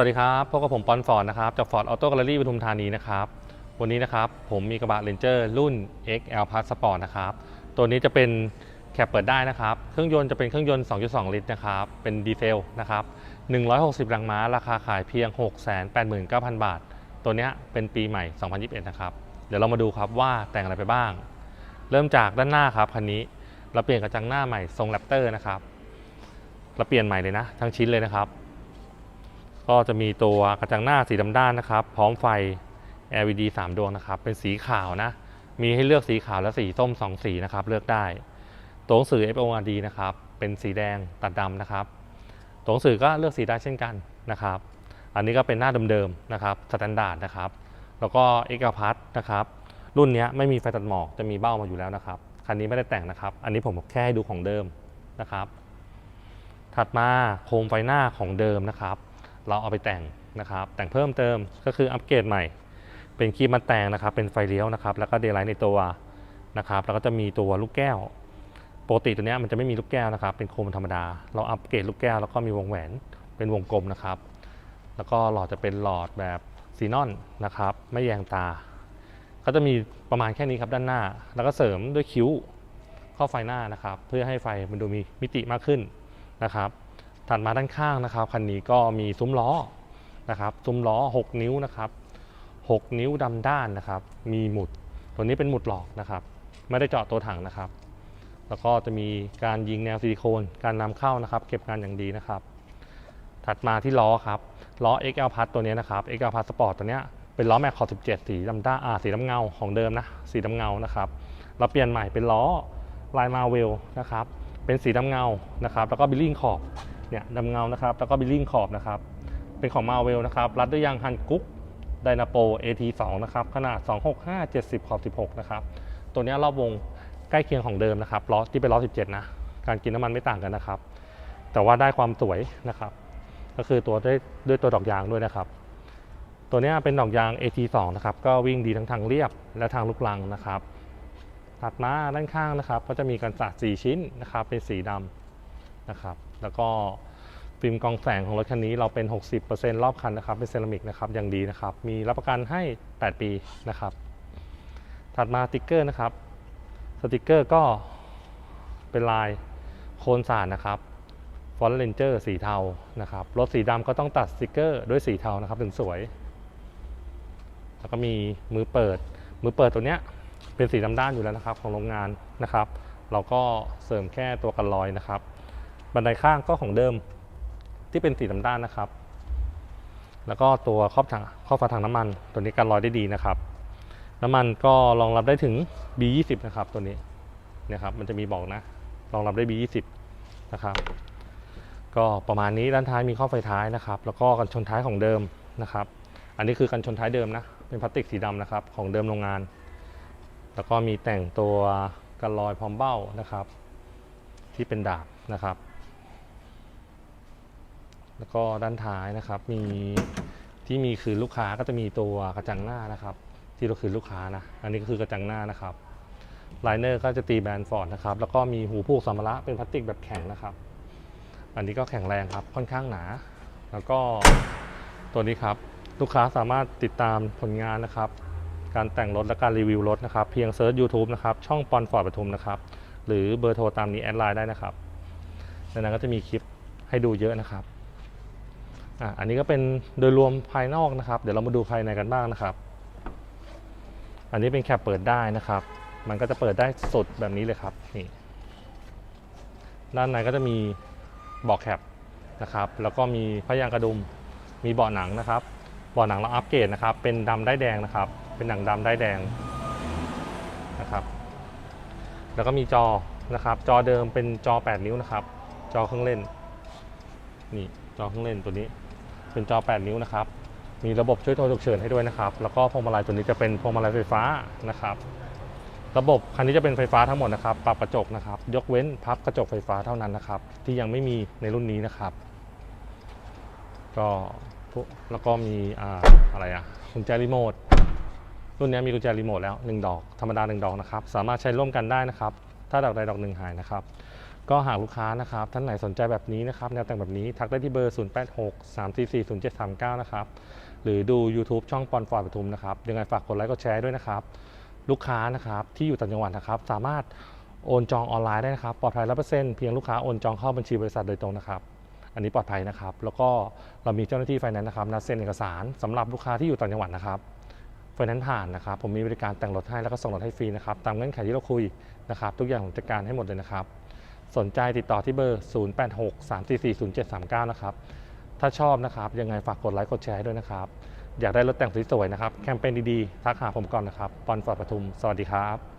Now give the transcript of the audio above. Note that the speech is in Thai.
วัสดีครับ พบกับผมปอนฟอร์ดนะครับ จากฟอร์ดออโต้แกลเลอรี่ปทุมธานีนะครับ วันนี้นะครับผมมีกระบะเลนเจอร์รุ่น XL Plus Sport นะครับ ตัวนี้จะเป็นแคปเปิดได้นะครับ เครื่องยนต์จะเป็นเครื่องยนต์ 2.2 ลิตรนะครับ เป็นดีเซลนะครับ 160แรงม้า ราคาขายเพียง 689,000 บาท ตัวเนี้ยเป็นปีใหม่ 2021 นะครับ เดี๋ยวเรามาดูครับว่าแต่งอะไรไปบ้าง เริ่มจากด้านหน้าครับคันนี้ เราเปลี่ยนกระจังหน้าใหม่ทรงแรปเตอร์นะครับ เราเปลี่ยนใหม่เลยนะ ทั้งชิ้นเลยนะครับ ก็จะมีตัวกระจังหน้าสีดำด้านนะครับ พร้อมไฟ LED 3 ดวงนะครับ เป็นสีขาวนะ มีให้เลือกสีขาวและสีส้ม 2 สีนะครับ เลือกได้ ตัวหนังสือ FORD นะครับ เป็นสีแดงตัดดำนะครับ ตัวหนังสือก็เลือกสีได้เช่นกันนะครับ อันนี้ก็เป็นหน้าเดิมๆนะครับสแตนดาร์ดนะครับ แล้วก็ x l p a s นะครับ รุ่นนี้ไม่มีไฟตัดหมอกจะมีเบ้ามาอยู่แล้วนะครับ คันนี้ไม่ได้แต่งนะครับ อันนี้ผมแค่ให้ดูของเดิมนะครับ ถัดมาโคมไฟหน้าของเดิมนะครับ เราเอาไปแต่งนะครับ แต่งเพิ่มเติมก็คืออัปเกรดใหม่ เป็นคีบมาแต่งนะครับ เป็นไฟเลี้ยวนะครับ แล้วก็เดย์ไลท์ในตัวนะครับ แล้วก็จะมีตัวลูกแก้ว ปกติตัวนี้มันจะไม่มีลูกแก้วนะครับ เป็นโคมธรรมดา เราอัปเกรดลูกแก้วแล้วก็มีวงแหวนเป็นวงกลมนะครับ แล้วก็หลอดจะเป็นหลอดแบบซีนอนนะครับ ไม่แยงตา ก็จะมีประมาณแค่นี้ครับด้านหน้า แล้วก็เสริมด้วยคิ้วข้อไฟหน้านะครับ เพื่อให้ไฟมันดูมีมิติมากขึ้นนะครับ ถัดมาด้านข้างนะครับคันนี้ก็มีซุ้มล้อนะครับซุ้มล้อ 6 นิ้วนะครับ6 นิ้วดำด้านนะครับ มีหมุด ตัวนี้เป็นหมุดหลอกนะครับ ไม่ได้เจาะตัวถังนะครับ แล้วก็จะมีการยิงแนวซิลิโคน การนำเข้านะครับ เก็บงานอย่างดีนะครับ ถัดมาที่ล้อครับล้อ XL Plus ตัวนี้นะครับ XL Plus Sport ตัวนี้เป็นล้อแม็กคอ17 สีดำด้านอ่าสีดำเงาของเดิมนะสีดำเงานะครับเราเปลี่ยนใหม่เป็นล้อลายมาเวลนะครับเป็นสีดำเงานะครับ แล้วก็บิลลิ่งขอบ เนี่ยดำเงานะครับ แล้วก็บิลลิ่งขอบนะครับ เป็นของมาเวลนะครับ รัดด้วยยางฮันกุ๊กไดนาโป AT2 นะครับ ขนาด 265 70 ขอบ 16 นะครับ ตัวนี้รอบวงใกล้เคียงของเดิมนะครับ ล้อที่เป็นล้อ 17 นะ การกินน้ำมันไม่ต่างกันนะครับ แต่ว่าได้ความสวยนะครับ ก็คือตัวด้วยด้วยตัวดอกยางด้วยนะครับ ตัวนี้เป็นดอกยาง AT2 นะครับ ก็วิ่งดีทั้งทางเรียบและทางลูกลังนะครับ ถัดมาด้านข้างนะครับ ก็จะมีกันสาด4ชิ้นนะครับ เป็นสีดำนะครับ แล้วก็ฟิล์มกองแสงของรถคันนี้เราเป็น 60%รอบคันนะครับ เป็นเซรามิกนะครับอย่างดีนะครับ มีรับประกันให้ 8 ปีนะครับ ถัดมาสติกเกอร์นะครับ สติกเกอร์ก็เป็นลายโคนสารนะครับฟอนต์เลนเจอร์สีเทานะครับ รถสีดำก็ต้องตัดสติกเกอร์ด้วยสีเทานะครับถึงสวย แล้วก็มีมือเปิด มือเปิดตัวเนี้ยเป็นสีดำด้านอยู่แล้วนะครับของโรงงานนะครับ เราก็เสริมแค่ตัวกันรอยนะครับ บันไดข้างก็ของเดิมที่เป็นสีดำด้านนะครับ แล้วก็ตัวครอบถังครอบฝาถังน้ำมัน ตัวนี้กันรอยได้ดีนะครับ น้ำมันก็รองรับได้ถึง B20 นะครับตัวนี้นี่ยครับมันจะมีบอกนะรองรับได้ B20 นะครับก็ประมาณนี้ด้านท้ายมีข้อไฟท้ายนะครับ แล้วก็กันชนท้ายของเดิมนะครับ อันนี้คือกันชนท้ายเดิมนะ เป็นพลาสติกสีดำนะครับ ของเดิมโรงงาน แล้วก็มีแต่งตัวกันรอยพร้อมเบ้านะครับ ที่เป็นดาบนะครับ แล้วก็ด้านท้ายนะครับมีที่มีคือลูกค้าก็จะมีตัวกระจังหน้านะครับ ที่เราคือลูกค้านะอันนี้ก็คือกระจังหน้านะครับไลเนอร์ก็จะตีแบรนด์ฟอร์ดนะครับแล้วก็มีหูผูกสัมภาระเป็นพลาสติกแบบแข็งนะครับ อันนี้ก็แข็งแรงครับค่อนข้างหนา แล้วก็ตัวนี้ครับลูกค้าสามารถติดตามผลงานนะครับ การแต่งรถและการรีวิวรถนะครับ เพียงเซิร์ช YouTube นะครับ ช่องปอนฟอร์ดปทุมนะครับ หรือเบอร์โทรตามนี้แอดไลน์ได้นะครับในนั้นก็จะมีคลิปให้ดูเยอะนะครับ อะอันนี้ก็เป็นโดยรวมภายนอกนะครับ เดี๋ยวเรามาดูภายในกันบ้างนะครับ อันนี้เป็นแคปเปิดได้นะครับ มันก็จะเปิดได้สุดแบบนี้เลยครับนี่ด้านในก็จะมีเบาะแคปนะครับ แล้วก็มีพยางกระดุม มีเบาะหนังนะครับ เบาะหนังเราอัปเกรดนะครับ เป็นดำได้แดงนะครับ เป็นหนังดำได้แดงนะครับ แล้วก็มีจอนะครับ จอเดิมเป็นจอ 8 นิ้วนะครับ จอเครื่องเล่น นี่จอเครื่องเล่นตัวนี้ เป็นจอ 8 นิ้วนะครับ มีระบบช่วยโทรฉุกเฉินให้ด้วยนะครับ แล้วก็พวงมาลัยตัวนี้จะเป็นพวงมาลัยไฟฟ้านะครับ ระบบคันนี้จะเป็นไฟฟ้าทั้งหมดนะครับ ปรับกระจกนะครับ ยกเว้นพับกระจกไฟฟ้าเท่านั้นนะครับ ที่ยังไม่มีในรุ่นนี้นะครับ ก็แล้วก็มีอ่าอะไรอะกุญแจรีโมท รุ่นนี้มีกุญแจรีโมทแล้ว 1 ดอก ธรรมดา 1 ดอกนะครับ สามารถใช้ร่วมกันได้นะครับ ถ้าดอกใดดอกหนึ่งหายนะครับ ก็หากลูกค้านะครับท่านไหนสนใจแบบนี้นะครับแนวแต่งแบบนี้ทักได้ที่เบอร์ 0863440739 นะครับ หรือดู YouTube ช่องปอนฟอร์ดปทุมนะครับยังไงฝากกดไลค์กดแชร์ด้วยนะครับ ลูกค้านะครับที่อยู่ต่างจังหวัดนะครับ สามารถโอนจองออนไลน์ได้นะครับ ปลอดภัยร้อเปอร์เซ็นต์เพียงลูกค้าโอนจองเข้าบัญชีบริษัทโดยตรงนะครับ อันนี้ปลอดภัยนะครับ แล้วก็เรามีเจ้าหน้าที่ไฟแนนซ์นะครับนัดเซ็นเอกสารสำหรับลูกค้าที่อยู่ต่างจังหวัดนะครับไฟแนนซ์ผ่านนะครับ ผมมีบริการแต่งรถให้แล้วก็ส่งรถให้ฟรีนะครับตามเงื่อนไขที่เราคุยนะครับ ทุกอย่างผมจัดการให้หมดเลยนะครับ สนใจติดต่อที่เบอร์ 0863440739 นะครับ ถ้าชอบนะครับ ยังไงฝากกดไลค์กดแชร์ให้ด้วยนะครับ อยากได้รถแต่งสวยๆนะครับ แคมเปญดีๆ ทักหาผมก่อนนะครับปอนฟอร์ดปทุม สวัสดีครับ